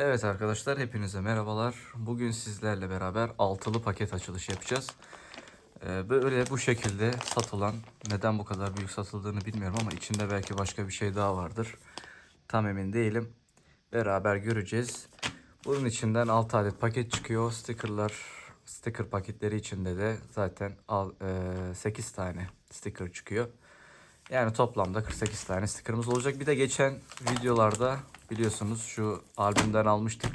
Evet arkadaşlar hepinize merhabalar. Bugün sizlerle beraber altılı paket açılışı yapacağız. Ee, böyle bu şekilde satılan neden bu kadar büyük satıldığını bilmiyorum ama içinde belki başka bir şey daha vardır. Tam emin değilim. Beraber göreceğiz. Bunun içinden 6 adet paket çıkıyor. Stickerlar, sticker paketleri içinde de zaten al, e, 8 tane sticker çıkıyor. Yani toplamda 48 tane stickerımız olacak. Bir de geçen videolarda biliyorsunuz şu albümden almıştık.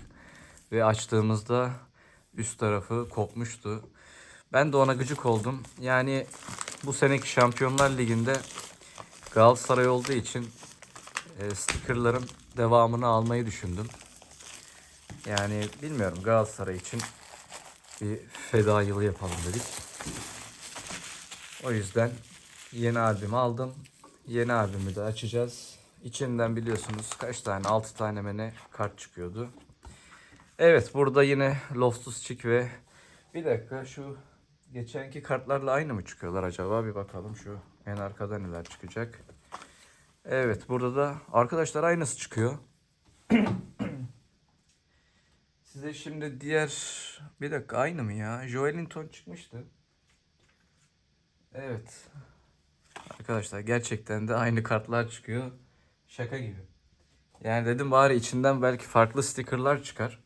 Ve açtığımızda üst tarafı kopmuştu. Ben de ona gıcık oldum. Yani bu seneki Şampiyonlar Ligi'nde Galatasaray olduğu için e, stickerların devamını almayı düşündüm. Yani bilmiyorum Galatasaray için bir feda yılı yapalım dedik. O yüzden yeni albümü aldım. Yeni albümü de açacağız. İçinden biliyorsunuz kaç tane 6 tane mi ne kart çıkıyordu. Evet burada yine Loftus Cheek ve bir dakika şu geçenki kartlarla aynı mı çıkıyorlar acaba bir bakalım şu en arkada neler çıkacak. Evet burada da arkadaşlar aynısı çıkıyor. Size şimdi diğer bir dakika aynı mı ya? Joelinton çıkmıştı. Evet. Arkadaşlar gerçekten de aynı kartlar çıkıyor. Şaka gibi. Yani dedim bari içinden belki farklı stickerlar çıkar.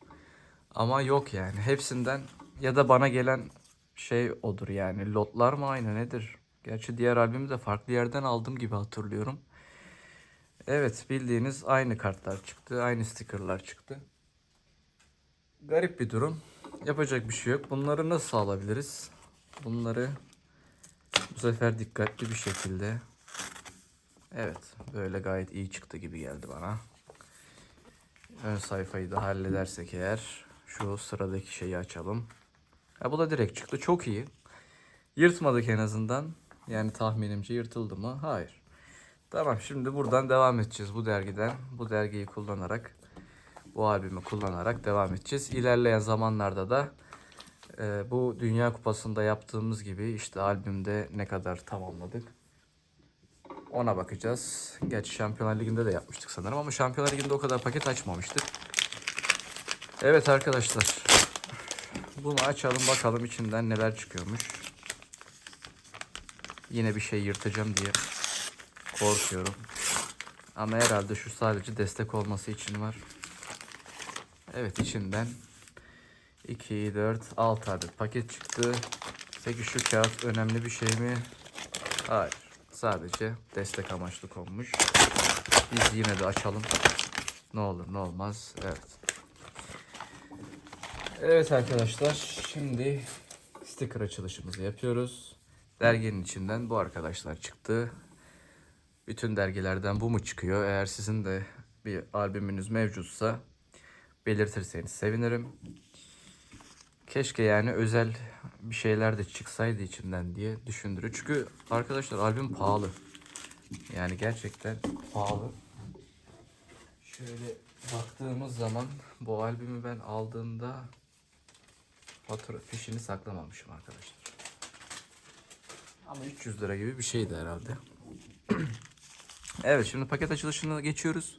Ama yok yani. Hepsinden ya da bana gelen şey odur yani. Lotlar mı aynı nedir? Gerçi diğer albümü de farklı yerden aldım gibi hatırlıyorum. Evet bildiğiniz aynı kartlar çıktı. Aynı stickerlar çıktı. Garip bir durum. Yapacak bir şey yok. Bunları nasıl alabiliriz? Bunları bu sefer dikkatli bir şekilde. Evet, böyle gayet iyi çıktı gibi geldi bana. Ön sayfayı da halledersek eğer şu sıradaki şeyi açalım. Ha, bu da direkt çıktı. Çok iyi. Yırtmadık en azından. Yani tahminimce yırtıldı mı? Hayır. Tamam şimdi buradan devam edeceğiz bu dergiden. Bu dergiyi kullanarak, bu albümü kullanarak devam edeceğiz. İlerleyen zamanlarda da ee, bu Dünya Kupası'nda yaptığımız gibi işte albümde ne kadar tamamladık. Ona bakacağız. Gerçi Şampiyonlar Ligi'nde de yapmıştık sanırım ama Şampiyonlar Ligi'nde o kadar paket açmamıştık. Evet arkadaşlar. Bunu açalım bakalım içinden neler çıkıyormuş. Yine bir şey yırtacağım diye korkuyorum. Ama herhalde şu sadece destek olması için var. Evet içinden 2, 4, 6 adet paket çıktı. Peki şu kağıt önemli bir şey mi? Hayır. Sadece destek amaçlı konmuş. Biz yine de açalım. Ne olur ne olmaz. Evet. Evet arkadaşlar. Şimdi sticker açılışımızı yapıyoruz. Derginin içinden bu arkadaşlar çıktı. Bütün dergilerden bu mu çıkıyor? Eğer sizin de bir albümünüz mevcutsa belirtirseniz sevinirim. Keşke yani özel bir şeyler de çıksaydı içinden diye düşündürüyor. Çünkü arkadaşlar albüm pahalı. Yani gerçekten pahalı. Şöyle baktığımız zaman bu albümü ben aldığımda fatura fişini saklamamışım arkadaşlar. Ama 300 lira gibi bir şeydi herhalde. evet şimdi paket açılışına geçiyoruz.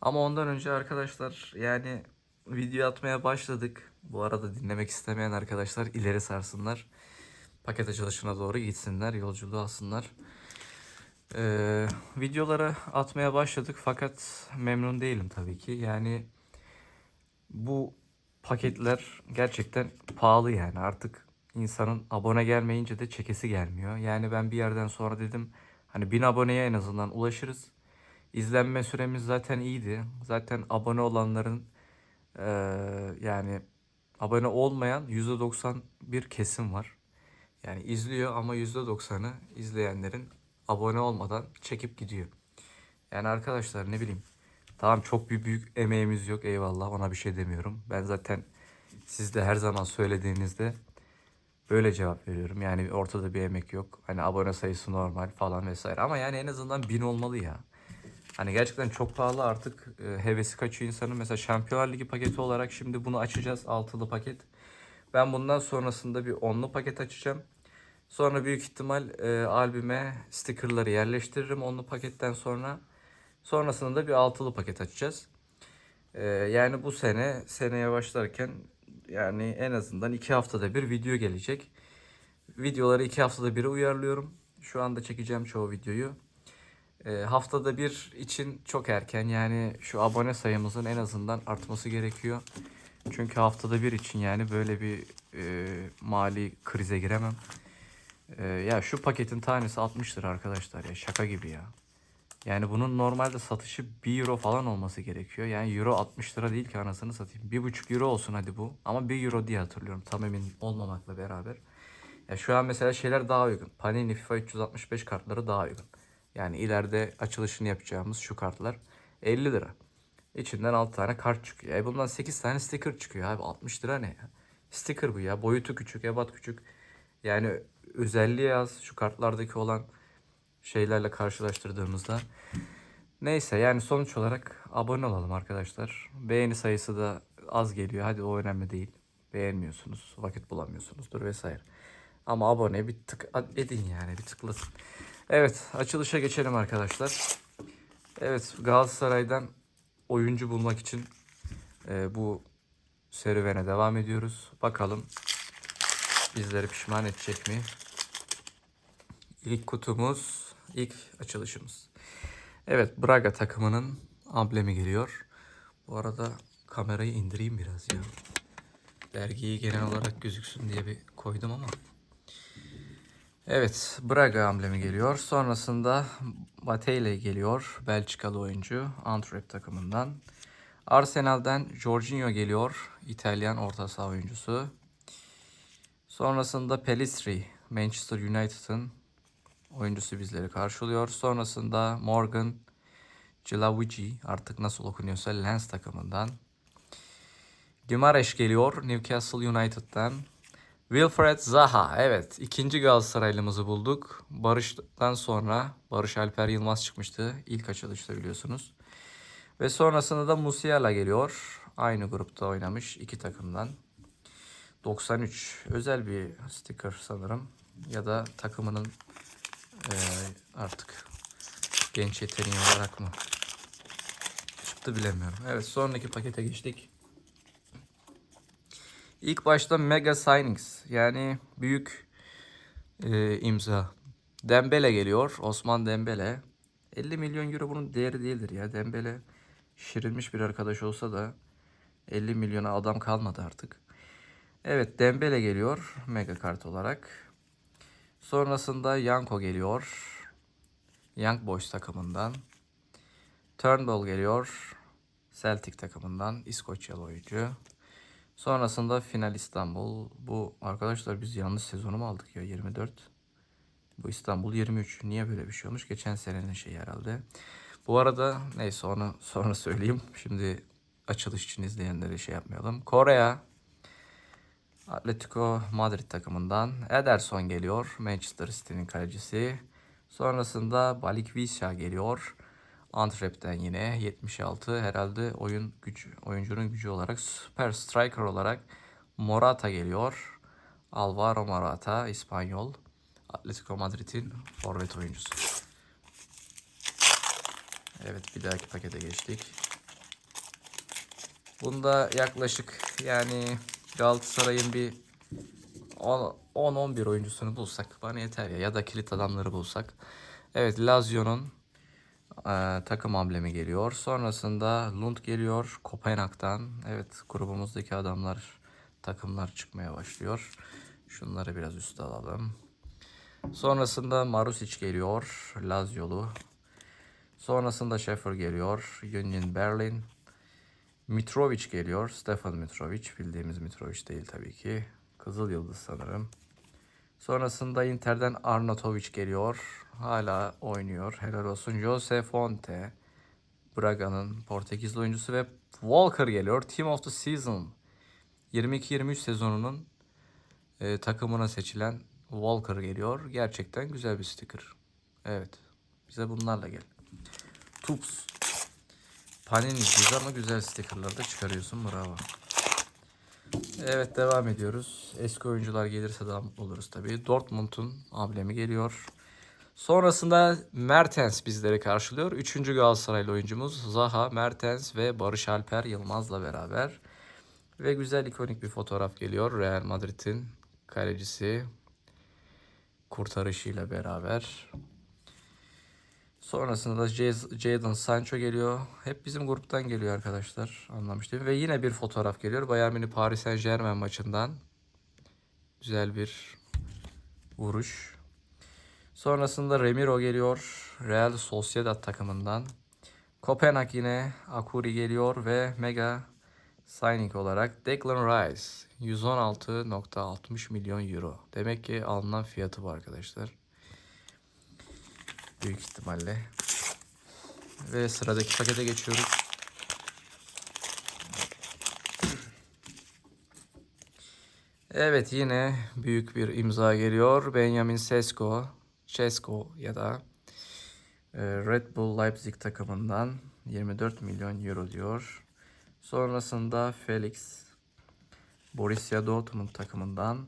Ama ondan önce arkadaşlar yani video atmaya başladık. Bu arada dinlemek istemeyen arkadaşlar ileri sarsınlar. Paket açılışına doğru gitsinler, yolculuğu alsınlar. Ee, videoları atmaya başladık fakat memnun değilim tabii ki. Yani bu paketler gerçekten pahalı yani artık insanın abone gelmeyince de çekesi gelmiyor. Yani ben bir yerden sonra dedim hani bin aboneye en azından ulaşırız. İzlenme süremiz zaten iyiydi. Zaten abone olanların ee, yani abone olmayan %91 kesim var. Yani izliyor ama %90'ı izleyenlerin abone olmadan çekip gidiyor. Yani arkadaşlar ne bileyim. Tamam çok bir büyük emeğimiz yok eyvallah ona bir şey demiyorum. Ben zaten siz de her zaman söylediğinizde böyle cevap veriyorum. Yani ortada bir emek yok. Hani abone sayısı normal falan vesaire. Ama yani en azından bin olmalı ya. Hani gerçekten çok pahalı artık e, hevesi kaçıyor insanın. Mesela Şampiyonlar Ligi paketi olarak şimdi bunu açacağız. Altılı paket. Ben bundan sonrasında bir onlu paket açacağım. Sonra büyük ihtimal e, albüme stickerları yerleştiririm onlu paketten sonra. Sonrasında da bir altılı paket açacağız. Ee, yani bu sene seneye başlarken yani en azından iki haftada bir video gelecek. Videoları iki haftada bir uyarlıyorum. Şu anda çekeceğim çoğu videoyu. Ee, haftada bir için çok erken yani şu abone sayımızın en azından artması gerekiyor. Çünkü haftada bir için yani böyle bir e, mali krize giremem. Ee, ya şu paketin tanesi 60 lira arkadaşlar ya şaka gibi ya. Yani bunun normalde satışı 1 euro falan olması gerekiyor. Yani euro 60 lira değil ki anasını satayım. 1,5 euro olsun hadi bu. Ama 1 euro diye hatırlıyorum tam emin olmamakla beraber. Ya şu an mesela şeyler daha uygun. Panini FIFA 365 kartları daha uygun. Yani ileride açılışını yapacağımız şu kartlar 50 lira. İçinden 6 tane kart çıkıyor. E bundan 8 tane sticker çıkıyor abi 60 lira ne ya? Sticker bu ya. Boyutu küçük, ebat küçük. Yani özelliği az şu kartlardaki olan şeylerle karşılaştırdığımızda. Neyse yani sonuç olarak abone olalım arkadaşlar. Beğeni sayısı da az geliyor. Hadi o önemli değil. Beğenmiyorsunuz, vakit bulamıyorsunuzdur vesaire. Ama abone bir tık edin yani bir tıklasın. Evet açılışa geçelim arkadaşlar. Evet Galatasaray'dan oyuncu bulmak için e, bu serüvene devam ediyoruz. Bakalım bizleri pişman edecek mi? İlk kutumuz, ilk açılışımız. Evet, Braga takımının amblemi geliyor. Bu arada kamerayı indireyim biraz ya. Dergiyi genel olarak gözüksün diye bir koydum ama. Evet, Braga amblemi geliyor. Sonrasında Batele geliyor. Belçikalı oyuncu Antwerp takımından. Arsenal'den Jorginho geliyor. İtalyan orta saha oyuncusu. Sonrasında Pelistri, Manchester United'ın oyuncusu bizleri karşılıyor. Sonrasında Morgan Cilavici artık nasıl okunuyorsa Lens takımından. Gimareş geliyor Newcastle United'dan. Wilfred Zaha evet ikinci Galatasaraylımızı bulduk. Barış'tan sonra Barış Alper Yılmaz çıkmıştı ilk açılışta biliyorsunuz. Ve sonrasında da Musiala geliyor. Aynı grupta oynamış iki takımdan. 93 özel bir sticker sanırım. Ya da takımının eee, artık genç yeteneği olarak mı çıktı bilemiyorum. Evet sonraki pakete geçtik. İlk başta mega signings yani büyük eee, imza. Dembele geliyor. Osman Dembele. 50 milyon euro bunun değeri değildir ya. Dembele şirinmiş bir arkadaş olsa da 50 milyona adam kalmadı artık. Evet Dembele geliyor mega kart olarak. Sonrasında Yanko geliyor. Young Boys takımından. Turnbull geliyor. Celtic takımından. İskoçyalı oyuncu. Sonrasında Final İstanbul. Bu arkadaşlar biz yanlış sezonu mu aldık ya 24. Bu İstanbul 23. Niye böyle bir şey olmuş? Geçen senenin şeyi herhalde. Bu arada neyse onu sonra söyleyeyim. Şimdi açılış için izleyenlere şey yapmayalım. Korea Atletico Madrid takımından Ederson geliyor. Manchester City'nin kalecisi. Sonrasında Balikwisha geliyor. Antwerp'ten yine 76 herhalde oyun gücü oyuncunun gücü olarak süper striker olarak Morata geliyor. Alvaro Morata İspanyol. Atletico Madrid'in forvet oyuncusu. Evet bir dahaki pakete geçtik. Bunda yaklaşık yani Galatasaray'ın bir 10-11 oyuncusunu bulsak bana yeter ya. Ya da kilit adamları bulsak. Evet Lazio'nun e, takım amblemi geliyor. Sonrasında Lund geliyor Kopenhag'dan. Evet grubumuzdaki adamlar takımlar çıkmaya başlıyor. Şunları biraz üste alalım. Sonrasında Marusic geliyor. Laziolu. Sonrasında Schäfer geliyor. Union Berlin. Mitrovic geliyor. Stefan Mitrovic. Bildiğimiz Mitrovic değil tabii ki. Kızıl Yıldız sanırım. Sonrasında Inter'den Arnautovic geliyor. Hala oynuyor. Helal olsun. Jose Fonte. Braga'nın Portekizli oyuncusu ve Walker geliyor. Team of the Season. 22-23 sezonunun e, takımına seçilen Walker geliyor. Gerçekten güzel bir sticker. Evet. Bize bunlarla gel. Tups. Panini ama güzel stickerlar da çıkarıyorsun. Bravo. Evet devam ediyoruz. Eski oyuncular gelirse mutlu oluruz tabii. Dortmund'un amblemi geliyor. Sonrasında Mertens bizleri karşılıyor. Üçüncü Galatasaraylı oyuncumuz Zaha, Mertens ve Barış Alper Yılmaz'la beraber. Ve güzel ikonik bir fotoğraf geliyor. Real Madrid'in kalecisi kurtarışıyla beraber. Sonrasında da Jadon Sancho geliyor. Hep bizim gruptan geliyor arkadaşlar. Anlamıştım. Ve yine bir fotoğraf geliyor. Bayern Münih Paris Saint Germain maçından. Güzel bir vuruş. Sonrasında Remiro geliyor. Real Sociedad takımından. Kopenhag yine Akuri geliyor ve mega signing olarak Declan Rice 116.60 milyon euro. Demek ki alınan fiyatı bu arkadaşlar. Büyük ihtimalle. Ve sıradaki pakete geçiyoruz. Evet yine büyük bir imza geliyor. Benjamin Sesko, Sesko ya da e, Red Bull Leipzig takımından 24 milyon euro diyor. Sonrasında Felix Borussia Dortmund takımından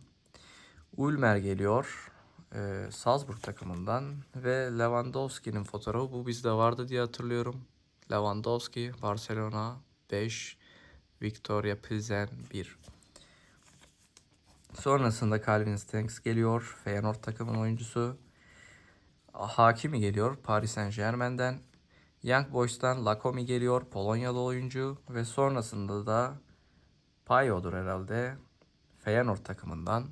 Ulmer geliyor. E, Salzburg takımından ve Lewandowski'nin fotoğrafı bu bizde vardı diye hatırlıyorum. Lewandowski Barcelona 5 Victoria Pilsen 1. Sonrasında Calvin Stengs geliyor. Feyenoord takımın oyuncusu. Hakimi geliyor Paris Saint Germain'den. Young Boys'tan Lakomi geliyor. Polonyalı oyuncu. Ve sonrasında da Payo'dur herhalde. Feyenoord takımından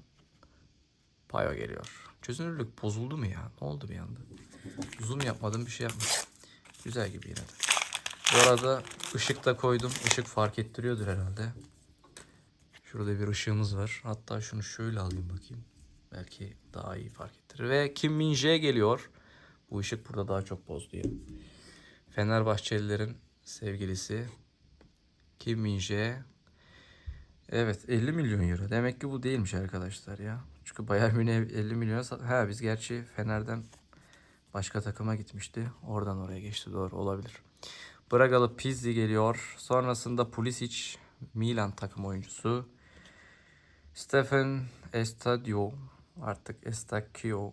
Payo geliyor. Çözünürlük bozuldu mu ya? Ne oldu bir anda? Zoom yapmadım bir şey yapmadım. Güzel gibi yine de. Bu arada ışık da koydum. Işık fark ettiriyordur herhalde. Şurada bir ışığımız var. Hatta şunu şöyle alayım bakayım. Belki daha iyi fark ettirir. Ve Kim Min Jae geliyor. Bu ışık burada daha çok bozdu ya. Fenerbahçelilerin sevgilisi Kim Min Jae. Evet 50 milyon euro. Demek ki bu değilmiş arkadaşlar ya. Çünkü Bayern Münih 50 milyon. sat- Ha biz gerçi Fener'den başka takıma gitmişti. Oradan oraya geçti doğru olabilir. Bragalı Pizzi geliyor. Sonrasında Pulisic Milan takım oyuncusu. Stephen Estadio artık Estacio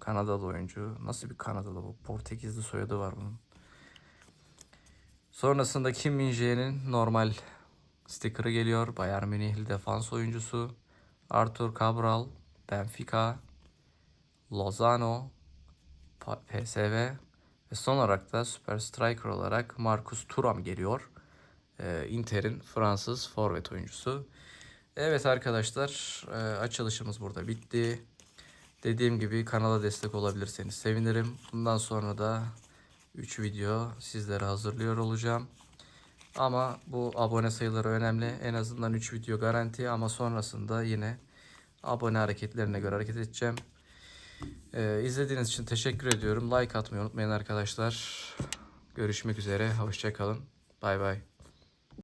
Kanadalı oyuncu. Nasıl bir Kanadalı bu? Portekizli soyadı var bunun. Sonrasında Kim Min normal sticker'ı geliyor. Bayern Münihli defans oyuncusu. Arthur Cabral, Benfica, Lozano, PSV ve son olarak da Super Striker olarak Marcus Thuram geliyor. Ee, Inter'in Fransız forvet oyuncusu. Evet arkadaşlar e, açılışımız burada bitti. Dediğim gibi kanala destek olabilirseniz sevinirim. Bundan sonra da 3 video sizlere hazırlıyor olacağım. Ama bu abone sayıları önemli. En azından 3 video garanti ama sonrasında yine abone hareketlerine göre hareket edeceğim. Ee, izlediğiniz için teşekkür ediyorum. Like atmayı unutmayın arkadaşlar. Görüşmek üzere. Hoşçakalın. Bay bay.